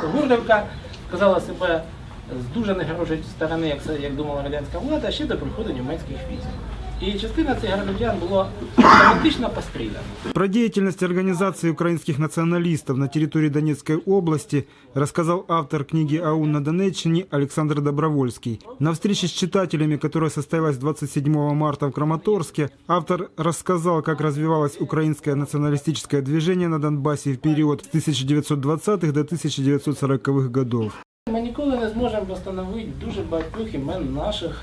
То казала себе з дуже нехорошої сторони, як, як думала радянська влада, ще до приходу німецьких військ. І частина цих громадян була автоматично постріляна. Про деятельность организации украинских националистов на территории Донецкой области рассказал автор книги «Аун на Донеччине» Александр Добровольский. На встрече с читателями, которая состоялась 27 марта в Краматорске, автор рассказал, как развивалось украинское националистическое движение на Донбассе в период с 1920-х до 1940-х годов. Ми ніколи не зможемо встановити дуже багатьох імен наших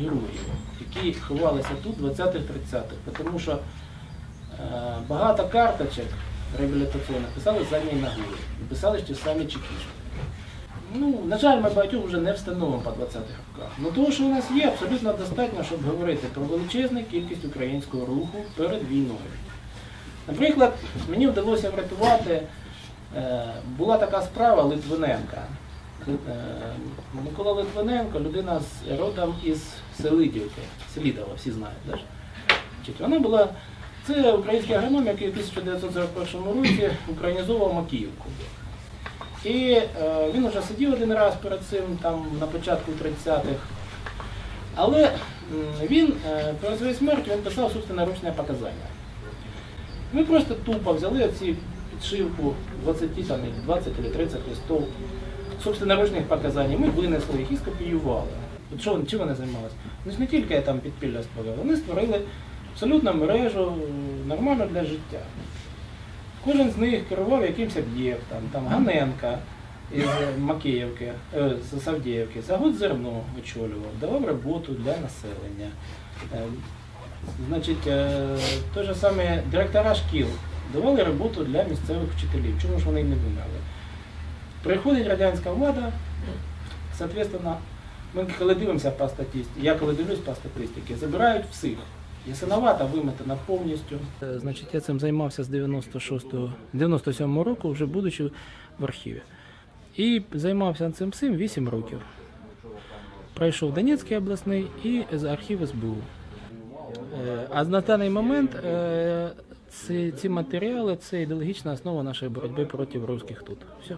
героїв, які ховалися тут 20-30-х, тому що е, багато карточок реабілітаційних писали задньої ногою, і писали ті самі чекісти. Ну, на жаль, ми багатьох вже не встановимо по 20-х роках. Ну того, що у нас є, абсолютно достатньо, щоб говорити про величезну кількість українського руху перед війною. Наприклад, мені вдалося врятувати, е, була така справа Литвиненка. Е, Микола Литвиненко, людина з родом із Селидівки, Селідова, всі знають. Да? Значить, Вона була, це український агроном, який у 1941 році українізував Макіївку. І е, він вже сидів один раз перед цим, там на початку 30-х. Але він е, перед своєю смертю він писав собственноручне показання. Ми просто тупо взяли оці підшивку 20, там, 20 чи 30 листов собственноручних показань, ми винесли їх і скопіювали. От що, чим вони займалися? Вони ж не тільки там підпілля створили, вони створили абсолютно мережу е, нормальну для життя. Кожен з них керував якимось об'єктом, там Ганенка із Макіївки, е, з Савдіївки, Загод зерно очолював, давав роботу для населення. Е, Значить, те ж саме директора шкіл давали роботу для місцевих вчителів. Чому ж вони не вимерли? Приходить радянська влада, соответственно, ми коли дивимося по статистиці, я коли дивлюсь по статистиці, забирають всіх. Ясиновата виметена повністю. Е, Значить, я цим займався з 96-го, 97-го року, вже будучи в архіві. І займався цим всім 8 років. Пройшов Донецький обласний і архів СБУ. Е, а на даний момент е, ці, ці матеріали це ідеологічна основа нашої боротьби проти русських тут. Все.